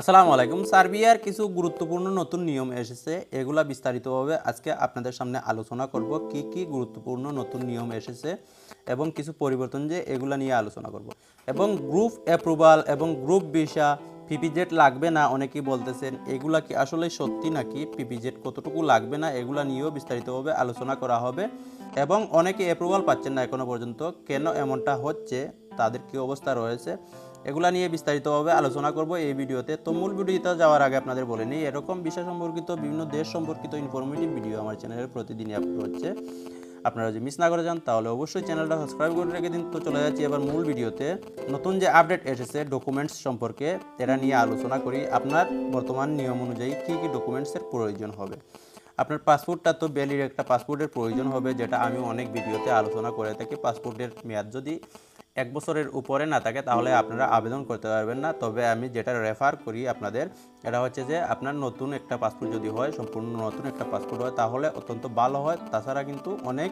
আসসালামু আলাইকুম। সার্বিয়ার কিছু গুরুত্বপূর্ণ নতুন নিয়ম এসেছে। এগুলা বিস্তারিতভাবে আজকে আপনাদের সামনে আলোচনা করব, কি কি গুরুত্বপূর্ণ নতুন নিয়ম এসেছে এবং কিছু পরিবর্তন যে এগুলা নিয়ে আলোচনা করব। এবং গ্রুপ অ্যাপ্রুভাল এবং গ্রুপ ভিসা, পিপিজেড লাগবে না অনেকেই বলতেছেন, এগুলা কি আসলে সত্যি নাকি? পিপিজেড কতটুকু লাগবে না? এগুলা নিয়েও বিস্তারিতভাবে আলোচনা করা হবে। এবং অনেকে অ্যাপ্রুভাল পাচ্ছেন না এখনও পর্যন্ত। কেন এমনটা হচ্ছে? তাদের কি অবস্থা রয়েছে? এগুলা নিয়ে বিস্তারিতভাবে আলোচনা করব এই ভিডিওতে। তো মূল ভিডিওতে যাওয়ার আগে আপনাদের বলে নিই, এরকম বিষয় সম্পর্কিত বিভিন্ন দেশ সম্পর্কিত ইনফরমেটিভ ভিডিও আমার চ্যানেলে প্রতিদিনই আপলোড হচ্ছে। আপনারা যদি মিস না করে যান, তাহলে অবশ্যই চ্যানেলটা সাবস্ক্রাইব করে রেখে দিন। তো চলে যাচ্ছি এবার মূল ভিডিওতে। নতুন যে আপডেট এসেছে ডকুমেন্টস সম্পর্কে এটা নিয়ে আলোচনা করি। আপনার বর্তমান নিয়ম অনুযায়ী কী কী ডকুমেন্টসের প্রয়োজন হবে? আপনার পাসপোর্টটা তো ভ্যালিড একটা পাসপোর্টের প্রয়োজন হবে, যেটা আমি অনেক ভিডিওতে আলোচনা করে থাকি। পাসপোর্টের মেয়াদ যদি এক বছরের উপরে না থাকে, তাহলে আপনারা আবেদন করতে পারবেন না। তবে আমি যেটা রেফার করি আপনাদের, এটা হচ্ছে যে আপনার নতুন একটা পাসপোর্ট যদি হয়, সম্পূর্ণ নতুন একটা পাসপোর্ট হয়, তাহলে অত্যন্ত ভালো হয়। তাছাড়া কিন্তু অনেক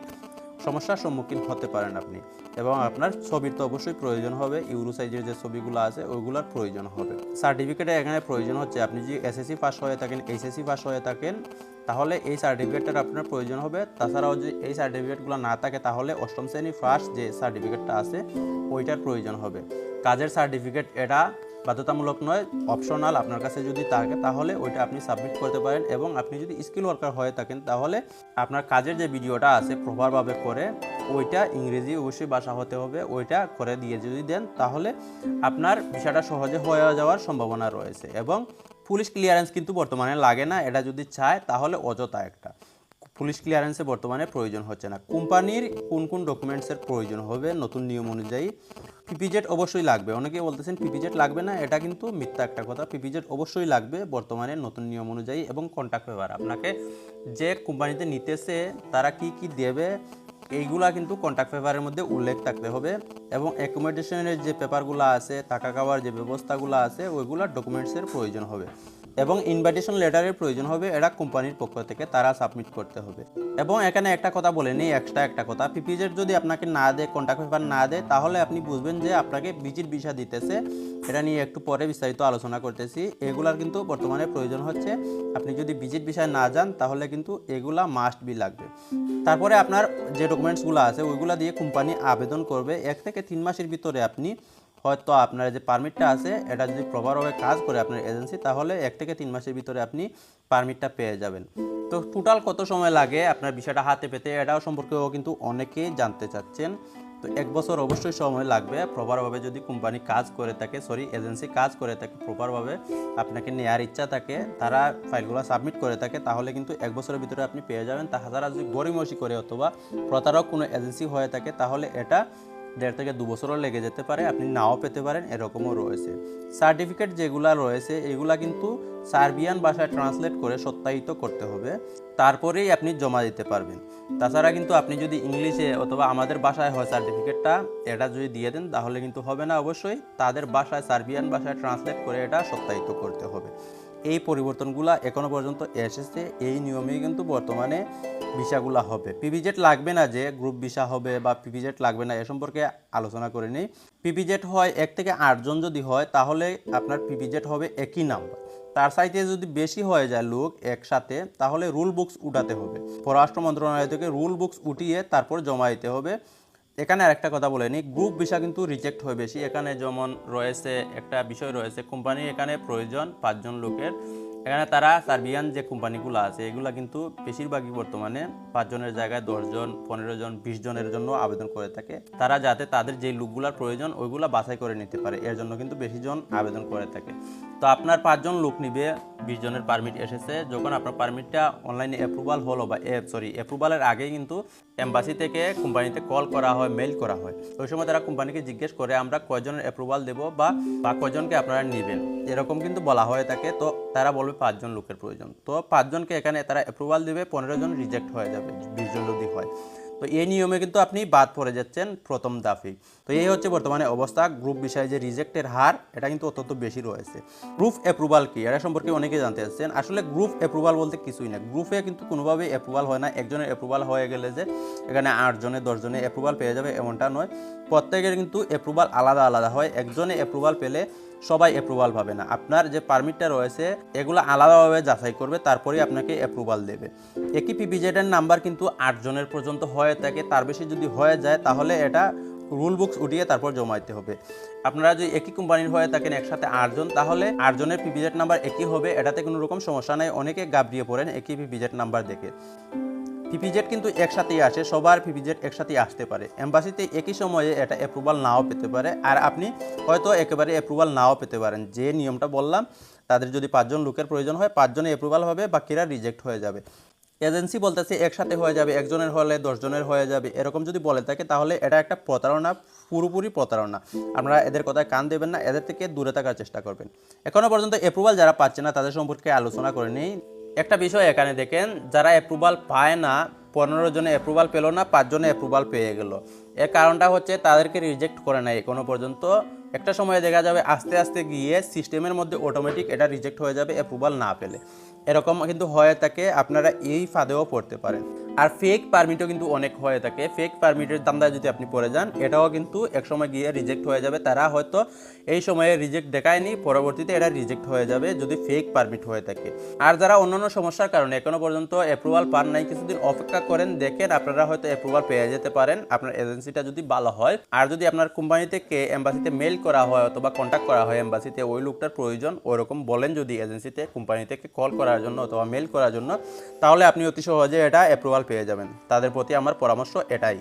সমস্যার সম্মুখীন হতে পারেন আপনি। এবং আপনার ছবির তো অবশ্যই প্রয়োজন হবে, ইউরো সাইজের যে ছবিগুলো আছে, ওইগুলোর প্রয়োজন হবে। সার্টিফিকেটে এখানে প্রয়োজন হচ্ছে, আপনি যদি এসএসসি পাস হয়ে থাকেন, এইচএসসি পাস হয়ে থাকেন, তাহলে এই সার্টিফিকেটটার আপনার প্রয়োজন হবে। তাছাড়াও যদি এই সার্টিফিকেটগুলো না থাকে, তাহলে অষ্টম শ্রেণি ফার্স্ট যে সার্টিফিকেটটা আছে, ওইটার প্রয়োজন হবে। কাজের সার্টিফিকেট এটা বাধ্যতামূলক নয় অপশনাল আপনার কাছে যদি থাকে, তাহলে ওইটা আপনি সাবমিট করতে পারেন এবং আপনি যদি স্কিল ওয়ার্কার হয়ে থাকেন, তাহলে আপনার কাজের যে ভিডিওটা আছে প্রপারভাবে করে, ওইটা ইংরেজি অবশ্যই ভাষা হতে হবে, ওইটা করে দিয়ে যদি দেন, তাহলে আপনার বিষয়টা সহজে হয়ে যাওয়ার সম্ভাবনা রয়েছে এবং পুলিশ ক্লিয়ারেন্স কিন্তু বর্তমানে লাগে না, এটা যদি চায়, তাহলে অযথা একটা। পুলিশ ক্লিয়ারেন্সে বর্তমানে প্রয়োজন হচ্ছে না। কোম্পানির কোন কোন ডকুমেন্টসের প্রয়োজন হবে, নতুন নিয়ম অনুযায়ী পিপিজেড অবশ্যই লাগবে। অনেকে বলতেছেন পিপিজেট লাগবে না, এটা কিন্তু মিথ্যা একটা কথা। পিপিজেট অবশ্যই লাগবে বর্তমানে নতুন নিয়ম অনুযায়ী এবং কন্ট্যাক্ট পেপার আপনাকে যে কোম্পানিতে নিতেছে, তারা কি কি দেবে, এইগুলা কিন্তু কন্ট্যাক্ট পেপারের মধ্যে উল্লেখ থাকতে হবে এবং অ্যাকোমোডেশনের যে পেপারগুলো আছে থাকা খাওয়ার যে ব্যবস্থাগুলো আছে, ওইগুলো ডকুমেন্টসের প্রয়োজন হবে। এবং ইনভাইটেশন লেটারের প্রয়োজন হবে এটা কোম্পানির পক্ষ থেকে, তারা সাবমিট করতে হবে। এবং এখানে একটা কথা বলে নেই এক্সট্রা একটা কথা। পিপিজেড যদি আপনাকে না দেয় কন্ট্যাক্ট পেপার না দেয়, তাহলে আপনি বুঝবেন যে আপনাকে ভিজিট ভিসা দিতেছে। এটা নিয়ে একটু পরে বিস্তারিত আলোচনা করতেছি। এগুলার কিন্তু বর্তমানে প্রয়োজন হচ্ছে। আপনি যদি ভিজিট বিষয় না যান, তাহলে কিন্তু এগুলা মাস্ট বি লাগবে। তারপরে আপনার যে ডকুমেন্টসগুলো আছে, ওইগুলা দিয়ে কোম্পানি আবেদন করবে। এক থেকে তিন মাসের ভিতরে আপনি হয়তো আপনার যে পারমিটটা আছে, এটা যদি প্রপারভাবে কাজ করে আপনার এজেন্সি তাহলে এক থেকে তিন মাসের ভিতরে আপনি পারমিটটা পেয়ে যাবেন। তো টোটাল কত সময় লাগে? আপনার বিষয়টা হাতে পেতে, এটাও সম্পর্কেও কিন্তু অনেকেই জানতে চাচ্ছেন। তো এক বছর অবশ্যই সময় লাগবে প্রপারভাবে যদি কোম্পানি কাজ করে থাকে সরি এজেন্সি কাজ করে থাকে প্রপারভাবে আপনাকে নেওয়ার ইচ্ছা থাকে, তারা ফাইলগুলো সাবমিট করে থাকে, তাহলে কিন্তু এক বছরের ভিতরে আপনি পেয়ে যাবেন। তাছাড়া যদি গরিমসি করে অথবা প্রতারক কোনো এজেন্সি হয়ে থাকে, তাহলে এটা দেড় থেকে দু বছরও লেগে যেতে পারে, আপনি নাও পেতে পারেন, এরকমও রয়েছে। সার্টিফিকেট যেগুলা রয়েছে, এগুলা কিন্তু সার্বিয়ান ভাষায় ট্রান্সলেট করে সত্যায়িত করতে হবে, তারপরেই আপনি জমা দিতে পারবেন। তাছাড়া কিন্তু আপনি যদি ইংলিশে অথবা আমাদের ভাষায় হয় সার্টিফিকেটটা, এটা যদি দিয়ে দেন, তাহলে কিন্তু হবে না অবশ্যই, তাদের ভাষায়, সার্বিয়ান ভাষায় ট্রান্সলেট করে এটা সত্যায়িত করতে হবে। এই পরিবর্তনগুলো এখনও পর্যন্ত এসেছে। এই নিয়মেই কিন্তু বর্তমানে ভিসাগুলো হবে। পিপিজেট লাগবে না যে গ্রুপ ভিসা হবে বা পিপিজেট লাগবে না এ সম্পর্কে আলোচনা করে নিই। পিপিজেট হয় এক থেকে আটজন যদি হয়, তাহলে আপনার পিপিজেট হবে একই নাম্বার। তার সাইতে যদি বেশি হয়ে যায় লোক একসাথে, তাহলে রুল বুকস উঠাতে হবে। পররাষ্ট্র মন্ত্রণালয় থেকে রুল বুকস উঠিয়ে তারপর জমা দিতে হবে। এখানে আরেকটা কথা বলে নিই গ্রুপ ভিসা কিন্তু রিজেক্ট হয় বেশি। এখানে যেমন রয়েছে একটা বিষয় রয়েছে কোম্পানি এখানে প্রয়োজন পাঁচজন লোকের। এখানে তারা সার্বিয়ান যে কোম্পানিগুলো আছে, এগুলো কিন্তু বেশিরভাগই বর্তমানে পাঁচজনের জায়গায় দশজন পনেরো জন বিশ জনের জন্য আবেদন করে থাকে। তারা যাতে তাদের যে লোকগুলোর প্রয়োজন, ওইগুলো বাছাই করে নিতে পারে। এর জন্য কিন্তু বেশি জন আবেদন করে থাকে। তো আপনার পাঁচজন লোক নিবে, বিশ জনের পারমিট এসেছে। যখন আপনার পারমিটটা অনলাইনে অ্যাপ্রুভাল হলো বা সরি অ্যাপ্রুভালের আগে কিন্তু এম্বাসি থেকে কোম্পানিতে কল করা হয় মেল করা হয়। ওই সময় তারা কোম্পানিকে জিজ্ঞেস করে, আমরা কয়জনের অ্যাপ্রুভাল দেবো বা বা কয়জনকে আপনারা নেবেন? এরকম কিন্তু বলা হয়ে থাকে। তো তারা বলবে পাঁচজন লোকের প্রয়োজন। তো পাঁচজনকে এখানে তারা অ্যাপ্রুভাল দেবে, পনেরো জন রিজেক্ট হয়ে যাবে, বিশ জন যদি হয়। তো এই নিয়মে কিন্তু আপনি বাদ পড়ে যাচ্ছেন প্রথম দাফি। তো এই হচ্ছে বর্তমানে অবস্থা। গ্রুপ বিষয়ে যে রিজেক্টের হার, এটা কিন্তু অত্যন্ত বেশি রয়েছে। গ্রুপ অ্যাপ্রুভাল কি? এটা সম্পর্কে অনেকে জানতে চাচ্ছেন। আসলে গ্রুপ অ্যাপ্রুভাল বলতে কিছুই না। গ্রুপে কিন্তু কোনোভাবেই অ্যাপ্রুভাল হয় না। একজনের অ্যাপ্রুভাল হয়ে গেলে যে এখানে আটজনে, দশজনে অ্যাপ্রুভাল পেয়ে যাবে, এমনটা নয়। প্রত্যেকের কিন্তু অ্যাপ্রুভাল আলাদা আলাদা হয়। একজনে অ্যাপ্রুভাল পেলে সবাই অ্যাপ্রুভাল পাবে না। আপনার যে পারমিটটা রয়েছে, এগুলো আলাদাভাবে যাচাই করবে, তারপরেই আপনাকে অ্যাপ্রুভাল দেবে। একই পিপিজেডের নাম্বার কিন্তু আটজনের পর্যন্ত হয়ে থাকে। তার বেশি যদি হয়ে যায়, তাহলে এটা রুল বুকস উঠিয়ে তারপর জমা দিতে হবে। আপনারা যদি একই কোম্পানির হয়ে থাকেন একসাথে আটজন তাহলে আটজনের পিপিজেড নাম্বার একই হবে। এটাতে কোনো রকম সমস্যা নাই। অনেকে গাবড়িয়ে পড়েন একই পিপিজেড নাম্বার দেখে। পিপিজেড কিন্তু একসাথেই আসে, সবার পিপিজেড একসাথেই আসতে পারে। এম্বাসিতে একই সময়ে এটা অ্যাপ্রুভাল নাও পেতে পারে। আর আপনি হয়তো একেবারে অ্যাপ্রুভাল নাও পেতে পারেন। যে নিয়মটা বললাম, তাদের যদি পাঁচজন লোকের প্রয়োজন হয়, পাঁচজনে অ্যাপ্রুভাল হবে, বাকিরা রিজেক্ট হয়ে যাবে। এজেন্সি বলতেছে একসাথে হয়ে যাবে, একজনের হলে দশজনের হয়ে যাবে। এরকম যদি বলে থাকে, তাহলে এটা একটা প্রতারণা, পুরোপুরি প্রতারণা। আপনারা এদের কথায় কান দেবেন না, এদের থেকে দূরে থাকার চেষ্টা করবেন। এখনও পর্যন্ত অ্যাপ্রুভাল যারা পাচ্ছে না, তাদের সম্পর্কে আলোচনা করে নেই একটা বিষয় এখানে দেখেন, যারা অ্যাপ্রুভাল পায় না, পনেরো জনে অ্যাপ্রুভাল পেল না পাঁচজনে অ্যাপ্রুভাল পেয়ে গেল। এর কারণটা হচ্ছে তাদেরকে রিজেক্ট করে নেয় এখনও পর্যন্ত। একটা সময় দেখা যাবে আস্তে আস্তে গিয়ে সিস্টেমের মধ্যে অটোমেটিক এটা রিজেক্ট হয়ে যাবে অ্যাপ্রুভাল না পেলে। এরকম কিন্তু হয়ে থাকে, আপনারা এই ফাঁদেও পড়তে পারেন। আর ফেক পারমিটও কিন্তু অনেক হয়ে থাকে। ফেক পারমিটের দামদায় যদি আপনি পড়ে যান, এটাও কিন্তু একসময় গিয়ে রিজেক্ট হয়ে যাবে। তারা হয়তো এই সময়ে রিজেক্ট দেখায়নি, পরবর্তীতে এটা রিজেক্ট হয়ে যাবে যদি ফেক পারমিট হয়ে থাকে। আর যারা অন্যান্য সমস্যার কারণে এখনও পর্যন্ত অ্যাপ্রুভাল পান নাই, কিছুদিন অপেক্ষা করেন, দেখেন আপনারা হয়তো অ্যাপ্রুভাল পেয়ে যেতে পারেন। আপনার এজেন্সিটা যদি ভালো হয়, আর যদি আপনার কোম্পানি থেকে এম্বাসিতে মেল করা হয় অথবা কন্ট্যাক্ট করা হয় এম্বাসিতে ওই লোকটার প্রয়োজন, ওরকম বলেন যদি এজেন্সিতে কোম্পানি থেকে কল করার জন্য অথবা মেল করার জন্য, তাহলে আপনি অতি সহজে এটা অ্যাপ্রুভাল পেয়ে যাবেন। তাদের প্রতি আমার পরামর্শ এটাই।